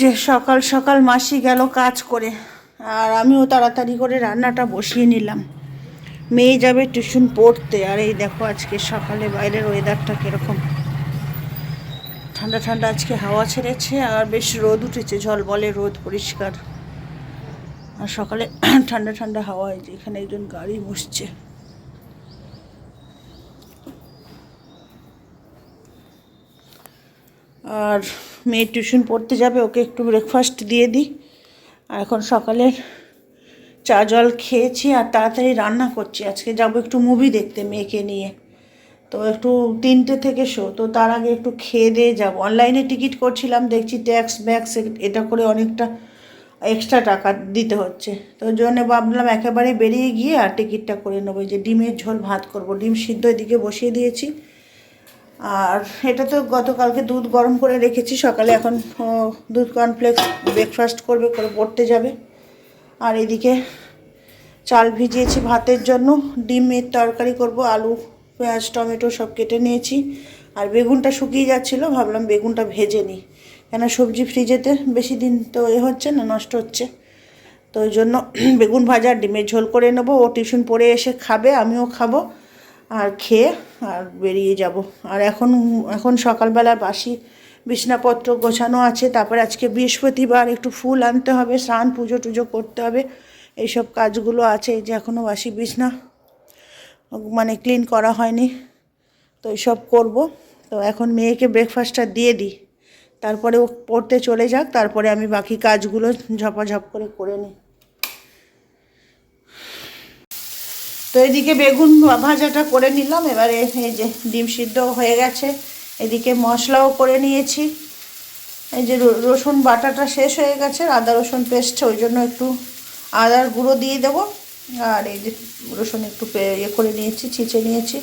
যে সকাল সকাল মাসি গেল কাজ করে, আর আমিও তাড়াতাড়ি করে রান্নাটা বসিয়ে নিলাম। মেয়ে যাবে টিউশন পড়তে, আর এই দেখো আজকে সকালে বাইরের ওয়েদারটা কীরকম। ঠান্ডা ঠান্ডা আজকে হাওয়া ছেড়েছে, আর বেশ রোদ উঠেছে, জল বলে রোদ পরিষ্কার। আর সকালে ঠান্ডা ঠান্ডা হাওয়া হয় যে এখানে একজন গাড়ি বসছে। আর মেয়ে টিউশন পড়তে যাবে, ওকে একটু ব্রেকফাস্ট দিয়ে দিই। আর এখন সকালের চা জল খেয়েছি আর তাড়াতাড়ি রান্না করছি। আজকে যাব একটু মুভি দেখতে মেয়েকে নিয়ে। তো একটু তিনটে থেকে শো তো তার আগে একটু খেয়ে দিয়ে যাব। অনলাইনে টিকিট করছিলাম, দেখছি ট্যাক্স ব্যাক্স এটা করে অনেকটা এক্সট্রা টাকা দিতে হচ্ছে। তো জন্য ভাবলাম একেবারে বেরিয়ে গিয়ে আর টিকিটটা করে নেব। যে ডিমের ঝোল ভাত করব। ডিম সিদ্ধ এদিকে বসিয়ে দিয়েছি। আর এটা তো গতকালকে দুধ গরম করে রেখেছি, সকালে এখন দুধ কর্নফ্লেক্স ব্রেকফাস্ট করবে, করে পড়তে যাবে। আর এদিকে চাল ভিজিয়েছি ভাতের জন্য ডিমের তরকারি করব, আলু, পেঁয়াজ, টমেটো সব কেটে নিয়েছি। আর বেগুনটা শুকিয়ে যাচ্ছিল, ভাবলাম বেগুনটা ভেজে নিই। কেন সবজি ফ্রিজেতে বেশি দিন তো এ হচ্ছে না, নষ্ট হচ্ছে। তো ওই জন্য বেগুন ভাজা, ডিমের ঝোল করে নেব, ও টিউশন পড়ে এসে খাবে, আমিও খাব। আর খেয়ে আর বেরিয়ে যাব। আর এখন এখন সকালবেলা বাসি বিছনাপত্র গোছানো আছে, তারপরে আজকে বৃহস্পতিবার একটু ফুল আনতে হবে, স্নান পুজো টুজো করতে হবে, এইসব কাজগুলো আছে, এই যে এখনও বাসি বিছনা মানে ক্লিন করা হয়নি, তো এইসব করব। তো এখন মেয়েকে ব্রেকফাস্টটা দিয়ে দিই, তারপরে ও পড়তে চলে যাক, তারপরে আমি বাকি কাজগুলো ঝপাঝপ করে করে নিই। তো এদিকে বেগুন ভাজাটা করে নিলাম। এবারে এই যে ডিম সিদ্ধ হয়ে গেছে। এদিকে মশলাও করে নিয়েছি। এই যে রসুন বাটাটা শেষ হয়ে গেছে। আদা রসুন পেস্ট, ওই জন্য একটু আদার গুঁড়ো দিয়ে দেবো। আর এই যে রসুন একটু ইয়ে করে নিয়েছি, ছিঁচে নিয়েছি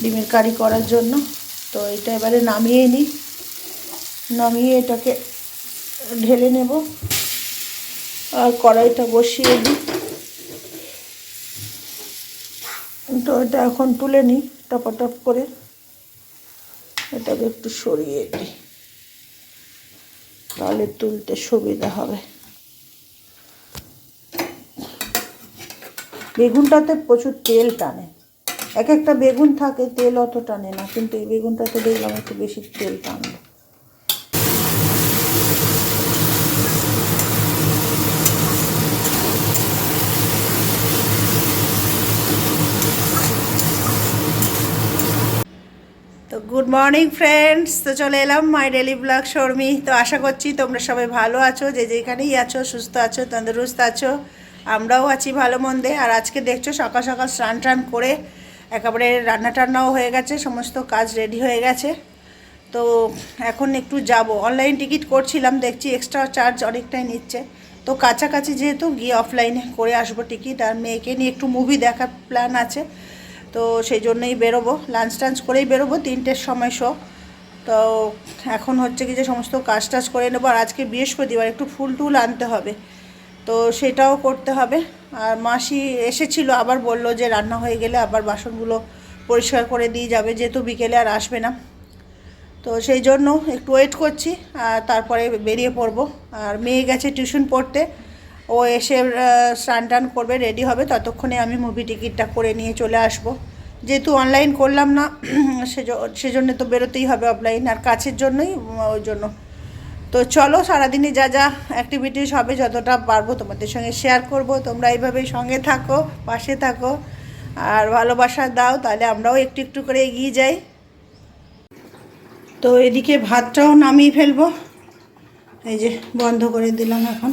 ডিমের কারি করার জন্য। তো এটা এবারে নামিয়ে নিই। নামিয়ে এটাকে ঢেলে নেব। আর কড়াইটা বসিয়ে দিই। তো এটা এখন তুলে নিই, টপাটপ করে। এটাকে একটু সরিয়ে দিই। তাহলে তুলতে সুবিধা হবে। বেগুনটাতে প্রচুর তেল টানে। এক একটা বেগুন থাকে, তেল অত টানে না, কিন্তু এই বেগুনটাতে দেখলাম একটু বেশি তেল টানবে তো গুড মর্নিং ফ্রেন্ডস তো চলে এলাম মাই ডেলি ব্লগ শর্মি তো আশা করছি তোমরা সবাই ভালো আছো, যে যেখানেই আছো, সুস্থ আছো, তন্দুরুস্ত আছো। আমরাও আছি ভালো মন্দে। আর আজকে দেখছ, সকাল সকাল স্নান টান করে একেবারে রান্না টান্নাও হয়ে গেছে, সমস্ত কাজ রেডি হয়ে গেছে। তো এখন একটু যাব। অনলাইন টিকিট করছিলাম, দেখছি এক্সট্রা চার্জ অনেকটাই নিচ্ছে। তো কাছাকাছি যেহেতু গিয়ে অফলাইনে করে আসব টিকিট আর মেয়েকে নিয়ে একটু মুভি দেখার প্ল্যান আছে। তো সেই জন্যই বেরোবো। লাঞ্চ টাঞ্চ করেই বেরোবো, তিনটের সময় শো তো এখন হচ্ছে কি যে সমস্ত কাজ টাজ করে নেব, আর আজকে বৃহস্পতিবার একটু ফুল টুল আনতে হবে। তো সেটাও করতে হবে। আর মাসি এসেছিল, আবার বলল যে রান্না হয়ে গেলে আবার বাসনগুলো পরিষ্কার করে দিয়ে যাবে, যেহেতু বিকেলে আর আসবে না। তো সেই জন্য একটু ওয়েট করছি, আর তারপরে বেরিয়ে পড়ব। আর মেয়ে গেছে টিউশন পড়তে ও এসে স্নান টান করবে রেডি হবে। ততক্ষণে আমি মুভি টিকিটটা করে নিয়ে চলে আসব। যেহেতু অনলাইন করলাম না, সেজ- সেজন্য তো বেরোতেই হবে অফলাইন আর কাছের জন্যই ওই জন্য। তো চলো, সারাদিনে যা যা অ্যাক্টিভিটিস হবে, যতটা পারব তোমাদের সঙ্গে শেয়ার করব। তোমরা এইভাবেই সঙ্গে থাকো, পাশে থাকো। আর ভালোবাসা দাও, তাহলে আমরাও একটু একটু করে এগিয়ে যাই। তো এদিকে ভাতটাও নামিয়ে ফেলব। এই যে, বন্ধ করে দিলাম এখন।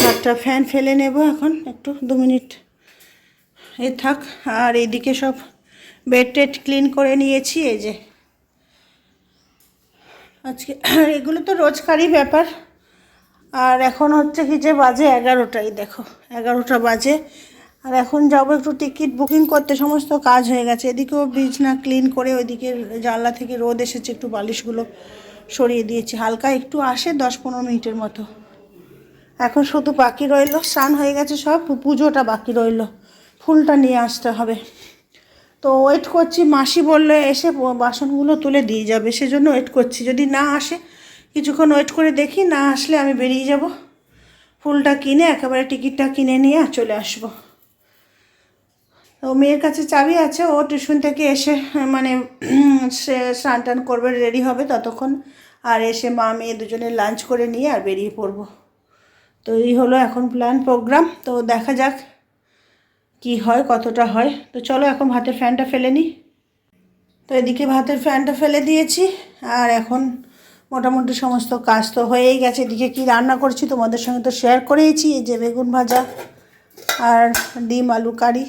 ভাতটা ফ্যান ফেলে নেব এখন, একটু দু মিনিট। এ থাক, আর এইদিকে সব বেড টেড ক্লিন করে নিয়েছি, এই যে। আজকে এগুলো তো রোজকারই ব্যাপার। আর এখন হচ্ছে কি যে বাজে এগারোটাই, দেখো, এগারোটা বাজে। আর এখন যাব একটু টিকিট বুকিং করতে, সমস্ত কাজ হয়ে গেছে। এদিকেও বিছনা ক্লিন করে ওইদিকে জানলা থেকে রোদ এসেছে, একটু বালিশগুলো সরিয়ে দিয়েছি। হালকা একটু আসে দশ পনেরো মিনিটের মতো। এখন শুধু বাকি রইল, স্নান হয়ে গেছে সব, পুজোটা বাকি রইল। ফুলটা নিয়ে আসতে হবে। তো ওয়েট করছি, মাসি বললে এসে বাসনগুলো তুলে দিয়ে যাবে, সেজন্য ওয়েট করছি। যদি না আসে, কিছুক্ষণ ওয়েট করে দেখি, না আসলে আমি বেরিয়ে যাব। ফুলটা কিনে, একেবারে টিকিটটা কিনে নিয়ে চলে আসব। তো মেয়ের কাছে চাবি আছে, ও টিউশন থেকে এসে মানে সে স্নান টান করবে রেডি হবে ততক্ষণ। আর এসে মা, মেয়ে দুজনে লাঞ্চ করে নিয়ে আর বেরিয়ে পড়ব। তো এই হলো এখন প্ল্যান প্রোগ্রাম তো দেখা যাক কি হয়, কতটা হয়। তো চলো এখন ভাতের ফ্যানটা ফেলে নিই তো এদিকে ভাতের ফ্যানটা ফেলে দিয়েছি। আর এখন মোটামুটি সমস্ত কাজ তো হয়েই গেছে। এদিকে কি রান্না করছি তোমাদের সঙ্গে তো শেয়ার করেইছি। এই যে বেগুন ভাজা আর ডিম আলু কারি।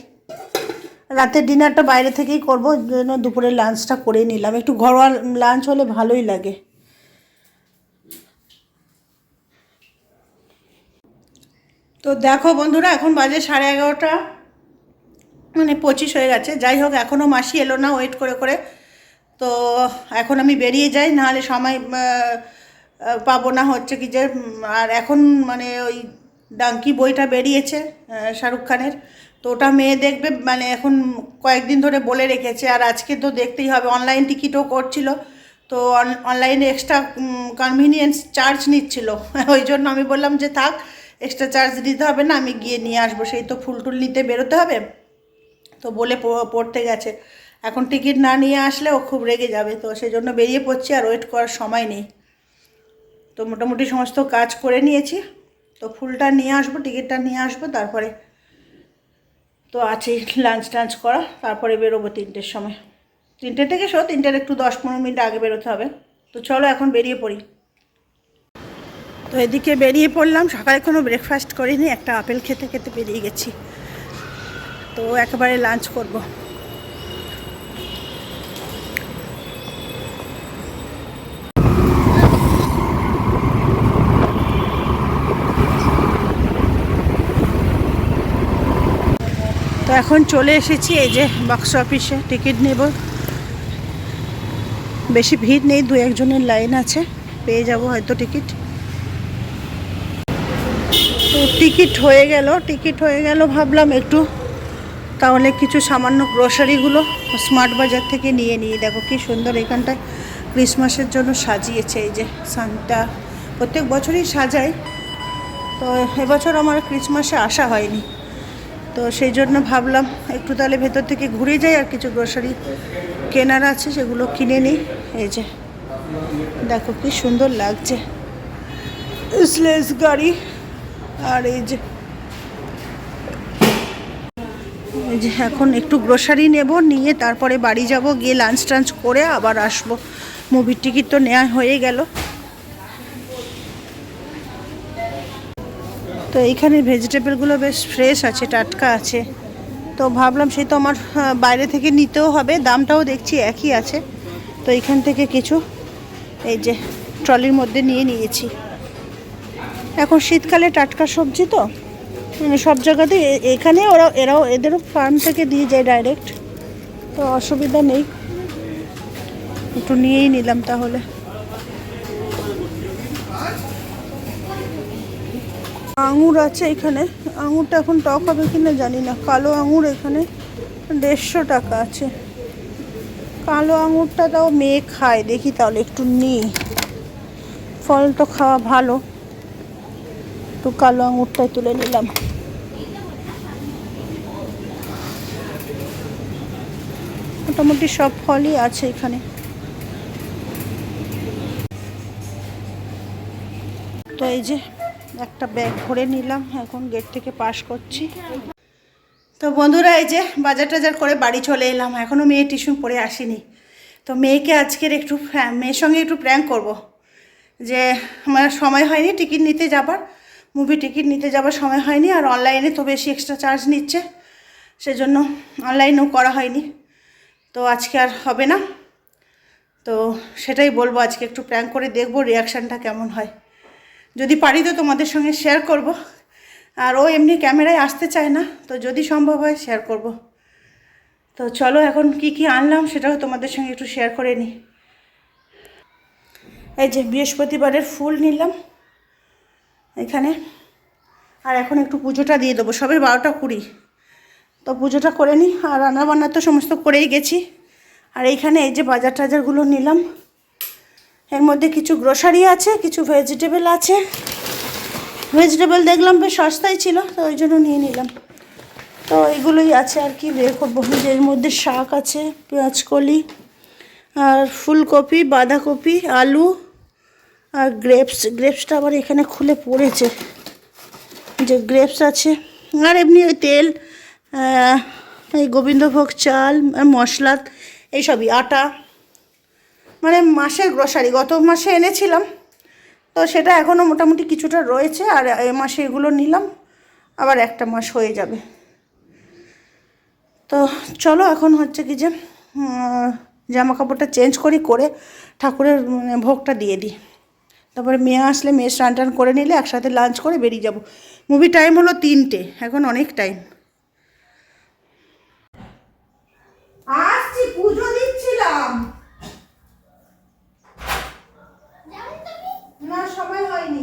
রাতের ডিনারটা বাইরে থেকেই করব জন্য দুপুরে লাঞ্চটা করে নিলাম। একটু ঘরোয়া লাঞ্চ হলে ভালোই লাগে। তো দেখো বন্ধুরা, এখন বাজে সাড়ে এগারোটা মানে পঁচিশ হয়ে গেছে। যাই হোক এখনও মাসি এলো না ওয়েট করে করে। তো এখন আমি বেরিয়ে যাই, নাহলে সময় পাবো না হচ্ছে কি যে আর এখন মানে ওই ডাঙ্কি বইটা বেরিয়েছে শাহরুখ খানের। তো ওটা মেয়ে দেখবে মানে এখন কয়েকদিন ধরে বলে রেখেছে, আর আজকে তো দেখতেই হবে অনলাইন টিকিটও করছিল। তো অনলাইনে এক্সট্রা কনভিনিয়েন্স চার্জ নিচ্ছিল। ওই জন্য আমি বললাম যে থাক এক্সট্রা চার্জ দিতে হবে না, আমি গিয়ে নিয়ে আসব। সেই তো ফুল টুল নিতে বেরোতে হবে। তো বলে পড়তে গেছে। এখন টিকিট না নিয়ে আসলে ও খুব রেগে যাবে। তো সেই জন্য বেরিয়ে পড়ছি আর ওয়েট করার সময় নেই। তো মোটামুটি সমস্ত কাজ করে নিয়েছি। তো ফুলটা নিয়ে আসব, টিকিটটা নিয়ে আসব, তারপরে তো আছে লাঞ্চ টাঞ্চ করা। তারপরে বেরোবো তিনটের সময়। তিনটে থেকে শো, তিনটের একটু দশ পনেরো মিনিট আগে বেরোতে হবে। তো চলো এখন বেরিয়ে পড়ি। তো এদিকে বেরিয়ে পড়লাম। সকালে কোনো ব্রেকফাস্ট করিনি, একটা আপেল খেতে খেতে বেরিয়ে গেছি। তো একেবারে লাঞ্চ করব। তো এখন চলে এসেছি এই যে বক্স অফিসে টিকিট নেব। বেশি ভিড় নেই দু একজনের লাইন আছে, পেয়ে যাব হয়তো টিকিট টিকিট হয়ে গেল, টিকিট হয়ে গেল, ভাবলাম একটু তাহলে কিছু সামান্য গ্রোসারিগুলো স্মার্ট বাজার থেকে নিয়ে নিই। দেখো কি সুন্দর এখানটায় ক্রিসমাসের জন্য সাজিয়েছে এই যে সান্তা প্রত্যেক বছরই সাজায়। তো এবছর আমার ক্রিসমাসে আসা হয়নি। তো সেই জন্য ভাবলাম একটু তাহলে ভেতর থেকে ঘুরে যাই আর কিছু গ্রোসারি কেনার আছে সেগুলো কিনে নিই। এই যে দেখো কি সুন্দর লাগছে। গাড়ি। আর এই যে এই যে এখন একটু গ্রোসারি নেব, নিয়ে তারপরে বাড়ি যাব, গিয়ে লাঞ্চ টাঞ্চ করে আবার আসব। মুভির টিকিট তো নেওয়া হয়ে গেল। তো এইখানে ভেজিটেবলগুলো বেশ ফ্রেশ আছে, টাটকা আছে। তো ভাবলাম সে তো আমার বাইরে থেকে নিতেও হবে, দামটাও দেখছি একই আছে। তো এখান থেকে কিছু, এই যে ট্রলির মধ্যে নিয়ে নিয়েছি। এখন শীতকালে টাটকা সবজি তো? সব জায়গাতেই এ- এখানে ওরা, এরাও এদেরও ফার্ম থেকে দিয়ে যায় ডাইরেক্ট তো অসুবিধা নেই। একটু নিয়েই নিলাম তাহলে। আঙুর আছে এখানে। আঙুরটা এখন টক হবে কিনা জানি না। কালো আঙুর এখানে দেড়শো টাকা আছে। কালো আঙুরটা তাও মেয়ে খায়। দেখি তাহলে একটু নিই। ফল তো খাওয়া ভালো। একটু কালো আঙুরটাই তুলে নিলাম। মোটামুটি সব ফলই আছে এখানে। তো এই যে একটা ব্যাগ ভরে নিলাম, এখন গেট থেকে পাশ করছি। তো বন্ধুরা, এই যে বাজার টাজার করে বাড়ি চলে এলাম এখনও মেয়ে টিউশন পড়ে আসেনি। তো মেয়েকে আজকের একটু মেয়ের সঙ্গে একটু প্র্যাঙ্ক করব। যে আমার সময় হয়নি টিকিট নিতে যাবার মুভি টিকিট নিতে যাওয়ার সময় হয়নি আর অনলাইনে তো বেশি এক্সট্রা চার্জ নিচ্ছে। সেজন্য অনলাইনেও করা হয়নি। তো আজকে আর হবে না। তো সেটাই বলব আজকে একটু প্র্যাঙ্ক করে দেখব রিয়াকশানটা কেমন হয়। যদি পারি তো তোমাদের সঙ্গে শেয়ার করব। আর ও এমনি ক্যামেরায় আসতে চায় না, তো যদি সম্ভব হয় শেয়ার করব। তো চলো এখন কি কি আনলাম সেটাও তোমাদের সঙ্গে একটু শেয়ার করে নিই। এই যে বৃহস্পতিবারের ফুল নিলাম। এখানে। আর এখন একটু পুজোটা দিয়ে দেবো, সবে বারোটা কুড়ি। তো পুজোটা করে নিই আর রান্নাবান্না তো সমস্ত করেই গেছি। আর এইখানে এই যে বাজার টাজারগুলো নিলাম, এর মধ্যে কিছু গ্রোসারি আছে, কিছু ভেজিটেবল আছে। ভেজিটেবল দেখলাম বেশ সস্তায় ছিল, তো ওই জন্য নিয়ে নিলাম। তো এগুলোই আছে আর কি, বের করব। এর মধ্যে শাক আছে পেঁয়াজকলি আর ফুলকপি, বাঁধাকপি, আলু আর গ্রেপস গ্রেপসটা আবার এখানে খুলে পড়েছে। যে গ্রেপস আছে আর এমনি ওই তেল এই গোবিন্দভোগ চাল আর মশলা এইসবই আটা। মানে মাসের গ্রসারি গত মাসে এনেছিলাম তো সেটা এখনও মোটামুটি কিছুটা রয়েছে আর এ মাসে এগুলো নিলাম আবার একটা মাস হয়ে যাবে। তো চলো এখন হচ্ছে কি যে জামা কাপড়টা চেঞ্জ করি করে ঠাকুরের মানে, ভোগটা দিয়ে দিই। তারপরে মেয়ে আসলে মেয়ে স্নান টান করে নিলে একসাথে লাঞ্চ করে বেরিয়ে যাব। মুভি টাইম হলো তিনটে এখন অনেক টাইম আসছি পুজো দিচ্ছিলাম। না সময় হয়নি।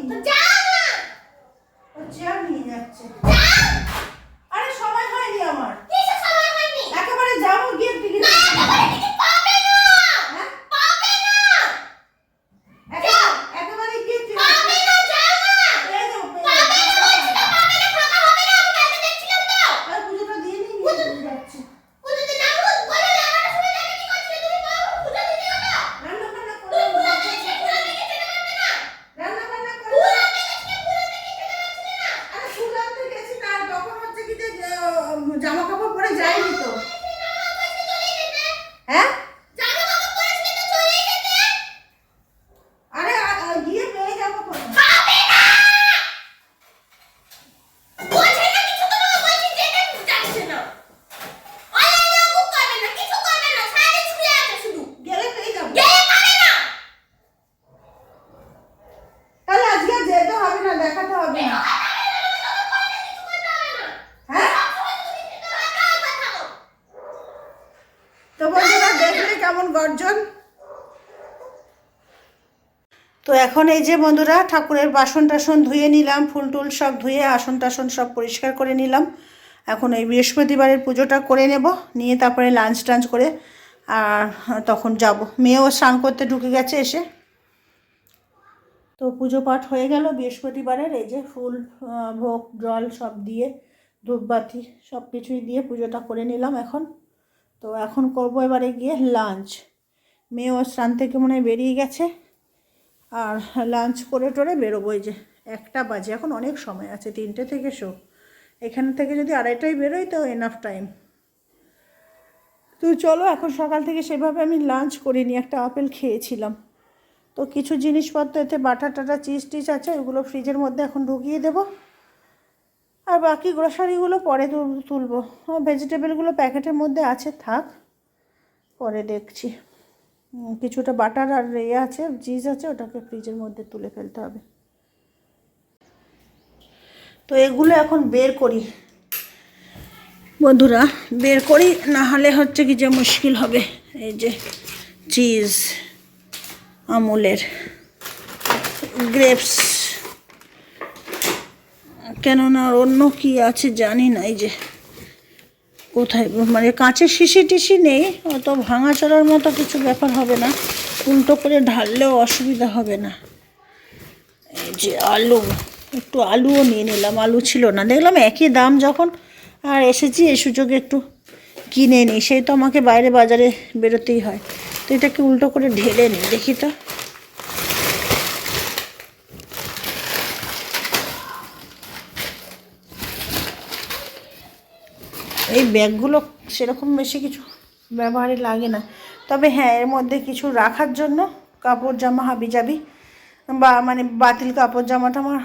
চেয়ার নিয়ে যাচ্ছে। আরে সময় হয়নি আমার। একেবারে যাব গিয়ে কেমন গর্জন? তো এখন এই যে বন্ধুরা, ঠাকুরের বাসন টাসন ধুয়ে নিলাম, ফুল টুল সব ধুয়ে আসন টাসন সব পরিষ্কার করে নিলাম। এখন এই বৃহস্পতিবারের পুজোটা করে নেব, নিয়ে তারপরে লাঞ্চ টাঞ্চ করে আর তখন যাব। মেয়েও স্নান করতে ঢুকে গেছে এসে। তো পুজো পাঠ হয়ে গেল বৃহস্পতিবারের, এই যে ফুল ভোগ, জল সব দিয়ে, ধূপবাতি সব কিছুই দিয়ে পুজোটা করে নিলাম এখন। তো এখন করব এবারে গিয়ে লাঞ্চ মেয়েও স্নান থেকে মনে হয় বেরিয়ে গেছে। আর লাঞ্চ করে টোরে বেরোবো যে একটা বাজে। এখন অনেক সময় আছে, তিনটে থেকে শো। এখান থেকে যদি আড়াইটায় বেরোই তো এনাফ টাইম তো চলো এখন সকাল থেকে সেভাবে আমি লাঞ্চ করিনি, একটা আপেল খেয়েছিলাম। তো কিছু জিনিসপত্র, এতে বাটা টাটা, চিজ টিজ আছে, ওগুলো ফ্রিজের মধ্যে এখন ঢুকিয়ে দেবো। আর বাকি গ্রসারিগুলো পরে তুল- তুলবো। ভেজিটেবলগুলো প্যাকেটের মধ্যে আছে, থাক। পরে দেখছি। কিছুটা বাটার আর ইয়ে আছে চিজ আছে, ওটাকে ফ্রিজের মধ্যে তুলে ফেলতে হবে। তো এগুলো এখন বের করি। বন্ধুরা, বের করি, না হলে হচ্ছে কি যে মুশকিল হবে। এই যে চিজ আমুলের গ্রেপস কেননা অন্য কি আছে জানি না, এই যে কোথায় মানে কাঁচের শিশি টিসি নেই, অত ভাঙা চড়ার মতো কিছু ব্যাপার হবে না, উল্টো করে ঢাললেও অসুবিধা হবে না। এই যে আলু, একটু আলুও নিয়ে নিলাম, আলু ছিল না, দেখলাম একই দাম যখন, আর এসেছি, এই সুযোগে একটু কিনে নিই, সেই তো আমাকে বাইরে বাজারে বেরোতেই হয়, তো এটাকে উল্টো করে ঢেলে নিই, দেখি তো। এই ব্যাগগুলো সেরকম বেশি কিছু ব্যবহারে লাগে না। তবে হ্যাঁ এর মধ্যে কিছু রাখার জন্য কাপড় জামা হাবি যাবি বা মানে বাতিল কাপড় জামাটা আমার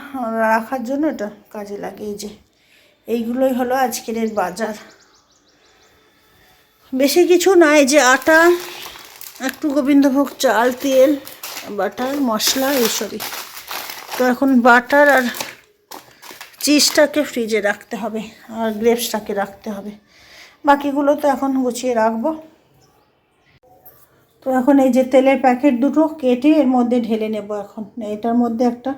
রাখার জন্য এটা কাজে লাগে। এই যে, এইগুলোই হলো আজকের এর বাজার। বেশি কিছু নাই যে আটা, একটু গোবিন্দভোগ চাল, তেল, বাটার, মশলা এইসবই তো এখন বাটার আর চিজটাকে ফ্রিজে রাখতে হবে আর গ্রেপসটাকে রাখতে হবে। বাকিগুলো তো এখন গুছিয়ে রাখব। তো এখন এই যে তেলের প্যাকেট দুটো কেটে এর মধ্যে ঢেলে নেব এখন। এটার মধ্যে একটা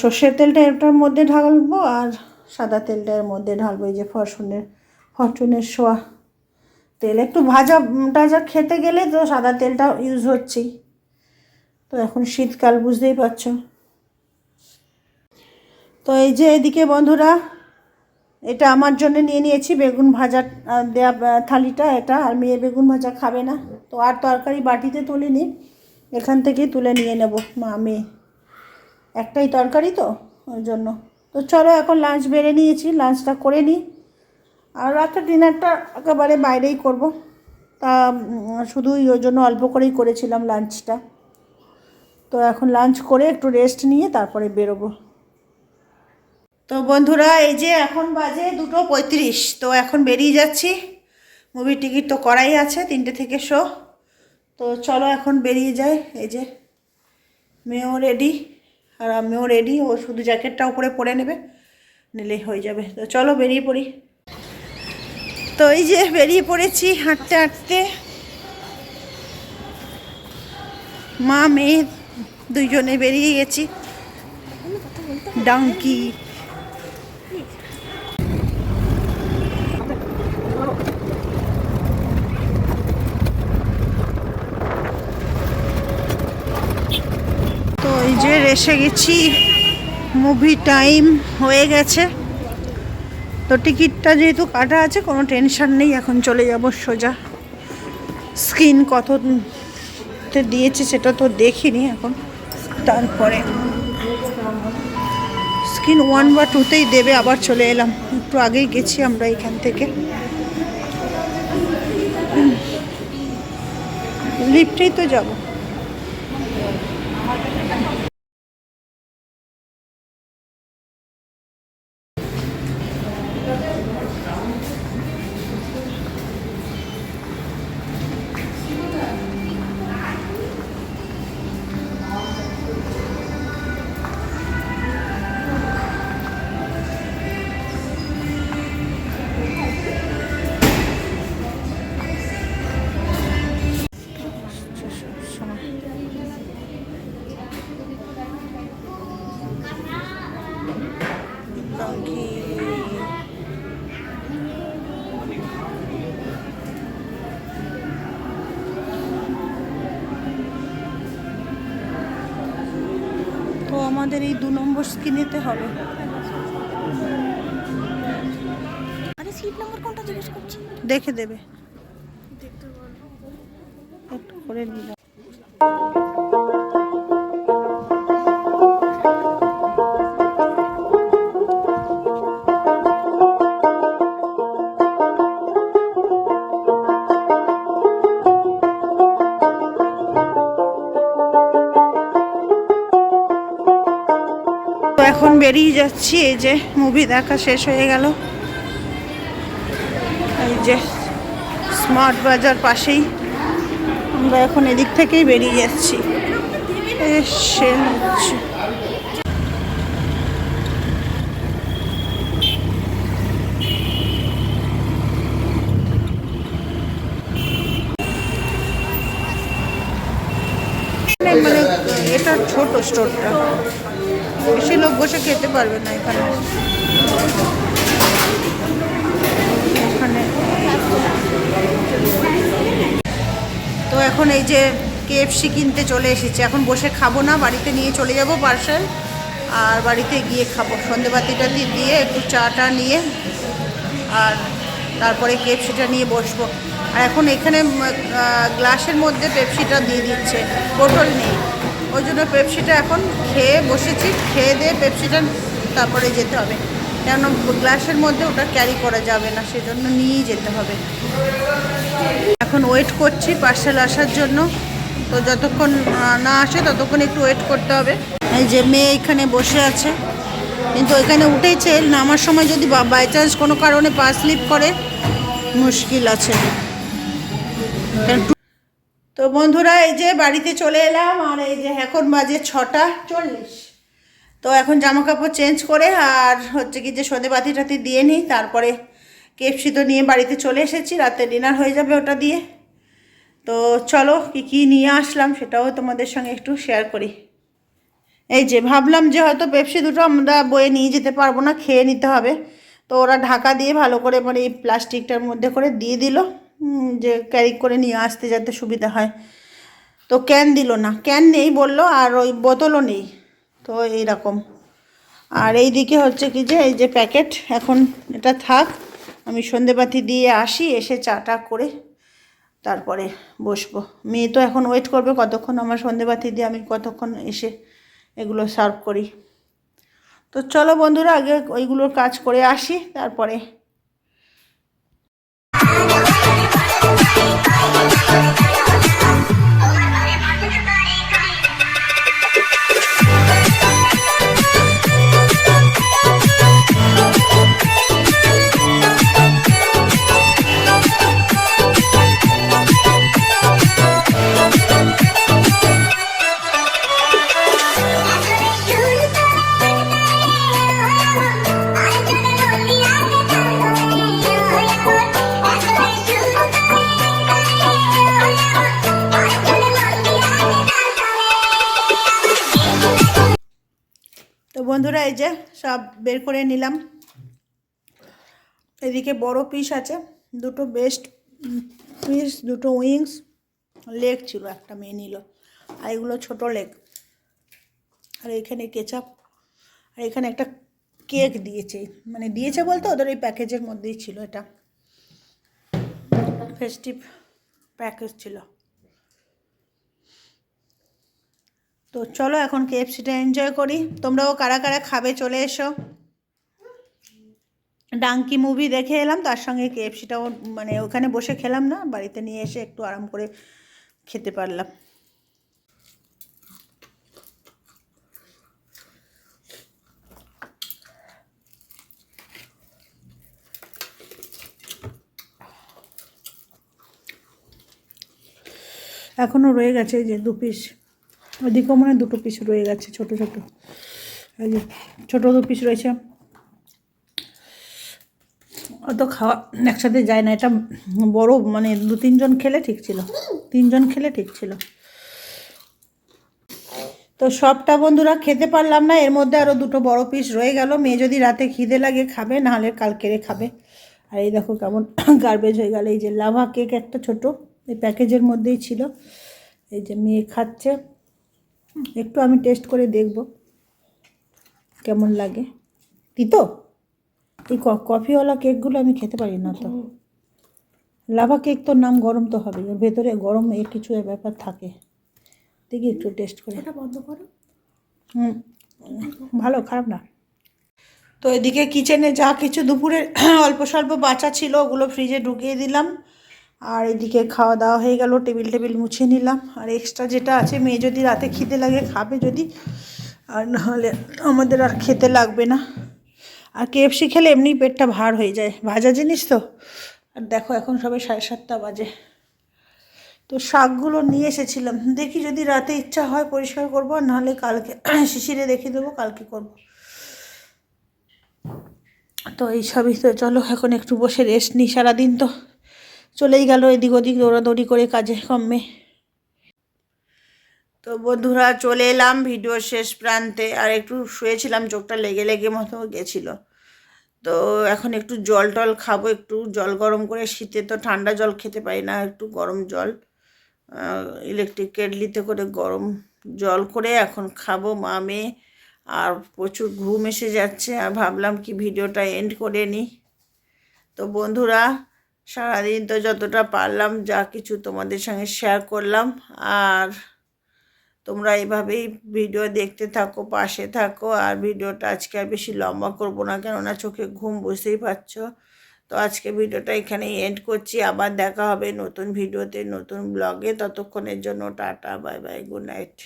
সর্ষের তেলটা এটার মধ্যে ঢালবো আর সাদা তেলটা এর মধ্যে ঢালবো। এই যে ফরচুনের ফরচুনের সোয়া তেল। একটু ভাজা টাজা খেতে গেলে তো সাদা তেলটা ইউজ হচ্ছেই। তো এখন শীতকাল, বুঝতেই পারছ। তো এই যে এদিকে বন্ধুরা, এটা আমার জন্য নিয়ে নিয়েছি বেগুন ভাজা দেয়া থালিটা এটা, আর মেয়ে বেগুন ভাজা খাবে না। তো আর তরকারি বাটিতে তুলিনি, এখান থেকেই তুলে নিয়ে নেব মা, মেয়ে। একটাই তরকারি তো, ওই জন্য। তো চলো এখন লাঞ্চ বেড়ে নিয়েছি লাঞ্চটা করে নিই। আর রাতের ডিনারটা একেবারে বাইরেই করব। তা শুধুই ওই জন্য অল্প করেই করেছিলাম লাঞ্চটা তো এখন লাঞ্চ করে একটু রেস্ট নিয়ে তারপরে বেরোবো। তো বন্ধুরা, এই যে এখন বাজে দুটো পঁয়ত্রিশ, তো এখন বেরিয়ে যাচ্ছি। মুভির টিকিট তো করাই আছে, তিনটে থেকে শো। তো চলো এখন বেরিয়ে যাই, এই যে মেয়েও রেডি আর আমিও রেডি ও শুধু জ্যাকেটটা উপরে পরে নেবে, নিলেই হয়ে যাবে। তো চলো বেরিয়ে পড়ি। তো এই যে বেরিয়ে পড়েছি হাঁটতে হাঁটতে। মা, মেয়ে, দুইজনে বেরিয়ে গেছি। ডাঙ্কি তো এই যে এসে গেছি। মুভি টাইম হয়ে গেছে। তো টিকিটটা যেহেতু কাটা আছে, কোনো টেনশন নেই, এখন চলে যাব সোজা। স্ক্রিন কত দিয়েছে সেটা তো দেখিনি এখন। তারপরে স্ক্রিন ওয়ান বা টুতেই দেবে, আবার চলে এলাম। একটু আগেই গেছি আমরা এখান থেকে। লিফটেই তো যাব। আমাদের এই দু নম্বর স্ক্রিনেতে হবে। আরে সিট নম্বর কোনটা জিজ্ঞেস করছি? দেখে দেবে। একটু করে নিলাম যাচ্ছি, এই যে মুভি দেখা শেষ হয়ে গেল। এই যে স্মার্ট বাজার পাশেই আমরা এখন এদিক থেকেই বেরিয়ে যাচ্ছি। হচ্ছে। মানে এটা ছোট স্টোরটা বেশি লোক বসে খেতে পারবে না এখানে। তো এখন এই যে কেএফসি কিনতে চলে এসেছি। এখন বসে খাব না, বাড়িতে নিয়ে চলে যাব পার্সেল আর বাড়িতে গিয়ে খাব। সন্ধেবাতিটা দিয়ে একটু চাটা নিয়ে, আর তারপরে কেএফসিটা নিয়ে বসবো। আর এখন এখানে গ্লাসের মধ্যে পেপসিটা দিয়ে দিচ্ছে। বোতল নেই। ওই জন্য পেপসিটা এখন খেয়ে বসেছি, খেয়ে দিয়ে পেপসিটা তারপরে যেতে হবে। কেন গ্লাসের মধ্যে ওটা ক্যারি করা যাবে না, সেজন্য নিয়েই যেতে হবে। এখন ওয়েট করছি পার্সেল আসার জন্য। তো যতক্ষণ না আসে ততক্ষণ একটু ওয়েট করতে হবে। এই যে মেয়ে এখানে বসে আছে। কিন্তু এখানে উঠেছে, নামার সময় যদি বাই চান্স কোনো কারণে পা স্লিপ করে, মুশকিল আছে। তো বন্ধুরা, এই যে বাড়িতে চলে এলাম, আর এই যে এখন বাজে ছটা চল্লিশ। তো এখন জামা কাপড় চেঞ্জ করে, আর হচ্ছে কি যে সন্ধে বাতি টাতি দিয়ে নিই, তারপরে কেপসি তো নিয়ে বাড়িতে চলে এসেছি, রাতে ডিনার হয়ে যাবে ওটা দিয়ে। তো চলো, কি কি নিয়ে আসলাম সেটাও তোমাদের সঙ্গে একটু শেয়ার করি। এই যে ভাবলাম যে হয়তো পেপসি দুটো আমরা বয়ে নিয়ে যেতে পারব না, খেয়ে নিতে হবে। তো ওরা ঢাকা দিয়ে ভালো করে মানে এই প্লাস্টিকটার মধ্যে করে দিয়ে দিল। যে ক্যারি করে নিয়ে আসতে যাতে সুবিধা হয়। তো ক্যান দিল না। ক্যান নেই বলল, আর ওই বোতলও নেই। তো এইরকম। আর এই দিকে হচ্ছে কি যে, এই যে প্যাকেট এখন এটা থাক। আমি সন্ধেবাতি দিয়ে আসি, এসে চাটা করে তারপরে বসবো। মেয়ে তো এখন ওয়েট করবে কতক্ষণ, আমার সন্ধেবাতি দিয়ে আমি কতক্ষণ এসে এগুলো সার্ভ করি। তো চলো বন্ধুরা, আগে ওইগুলোর কাজ করে আসি, তারপরে Oh, বের করে নিলাম। এদিকে বড় পিস আছে, দুটো বেস্ট পিস দুটো উইংস লেগ ছিল একটা, মেয়ে নিল। আর এগুলো ছোটো লেগ আর এখানে কেচাপ আর এখানে একটা কেক দিয়েছে। মানে দিয়েছে বলতে ওদের ওই প্যাকেজের মধ্যেই ছিল এটা। ফেস্টিভ প্যাকেজ ছিল। তো চলো এখন কেএফসিটা এনজয় করি। তোমরাও কারা কারা খাবে চলে এসো। ডাঙ্কি মুভি দেখে এলাম, তার সঙ্গে কেএফসিটাও মানে ওখানে বসে খেলাম না, বাড়িতে নিয়ে এসে একটু আরাম করে খেতে পারলাম। এখনও রয়ে গেছে যে দু পিস ওদিকেও মানে দুটো পিস রয়ে গেছে, ছোট ছোট। এই যে ছোটো দু পিস রয়েছে। অত খাওয়া একসাথে যায় না, এটা বড় মানে দু তিনজন খেলে ঠিক ছিল, তিনজন খেলে ঠিক ছিল। তো সবটা বন্ধুরা খেতে পারলাম না, এর মধ্যে আরও দুটো বড় পিস রয়ে গেল। মেয়ে যদি রাতে খিদে লাগে খাবে, নাহলে কালকেরে খাবে। আর এই দেখো কেমন গার্বেজ হয়ে গেল, এই যে লাভা কেক একটা ছোট, এই প্যাকেজের মধ্যেই ছিল। এই যে মেয়ে খাচ্ছে। একটু আমি টেস্ট করে দেখব কেমন লাগে। তিতো এই ক- কফিওয়ালা কেকগুলো আমি খেতে পারি না তো। লাভা কেক তো নাম গরম তো হবে ওর ভেতরে গরম এর কিছু এ ব্যাপার থাকে। দেখি একটু টেস্ট করে। বন্ধ করো। হুম ভালো খারাপ না। তো এদিকে কিচেনে যা কিছু দুপুরে অল্প স্বল্প বাঁচা ছিল ওগুলো ফ্রিজে ঢুকিয়ে দিলাম। আর এদিকে খাওয়া দাওয়া হয়ে গেল, টেবিল টেবিল মুছে নিলাম। আর এক্সট্রা যেটা আছে, মেয়ে যদি রাতে খিদে লাগে খাবে যদি। আর নাহলে আমাদের আর খেতে লাগবে না। আর কেএফসি খেলে এমনি পেটটা ভার হয়ে যায়। ভাজা জিনিস তো? আর দেখো এখন সবে সাড়ে সাতটা বাজে। তো শাকগুলো নিয়ে এসেছিলাম। দেখি যদি রাতে ইচ্ছা হয় পরিষ্কার করব, আর নাহলে কালকে শিশিরে দেখে দেবো, কালকে করব। তো এই সবই তো, চলো এখন একটু বসে রেস্ট নিই সারাদিন তো। চলেই গেল এদিক ওদিক, দৌড়াদৌড়ি করে কাজে কমে তো বন্ধুরা, চলে এলাম ভিডিও শেষ প্রান্তে। আর একটু শুয়েছিলাম, চোখটা লেগে লেগে মতো গেছিল। তো এখন একটু জল টল খাব, একটু জল গরম করে শীতে তো ঠান্ডা জল খেতে পারি না, একটু গরম জল। ইলেকট্রিক কেটলিতে করে গরম জল করে এখন খাব মা, মেয়ে। আর প্রচুর ঘুম এসে যাচ্ছে, আর ভাবলাম কি ভিডিওটা এন্ড করে নিই তো বন্ধুরা সারাদিন তো যতটা পারলাম, যা কিছু তোমাদের সঙ্গে শেয়ার করলাম। আর তোমরা এইভাবেই ভিডিও দেখতে থাকো, পাশে থাকো। আর ভিডিওটা আজকে আর বেশি লম্বা করব না, কেননা চোখে ঘুম বুঝতেই পারছ। তো আজকে ভিডিওটা এখানেই এন্ড করছি। আবার দেখা হবে নতুন ভিডিওতে নতুন ব্লগে ততক্ষণের জন্য tata bye bye good night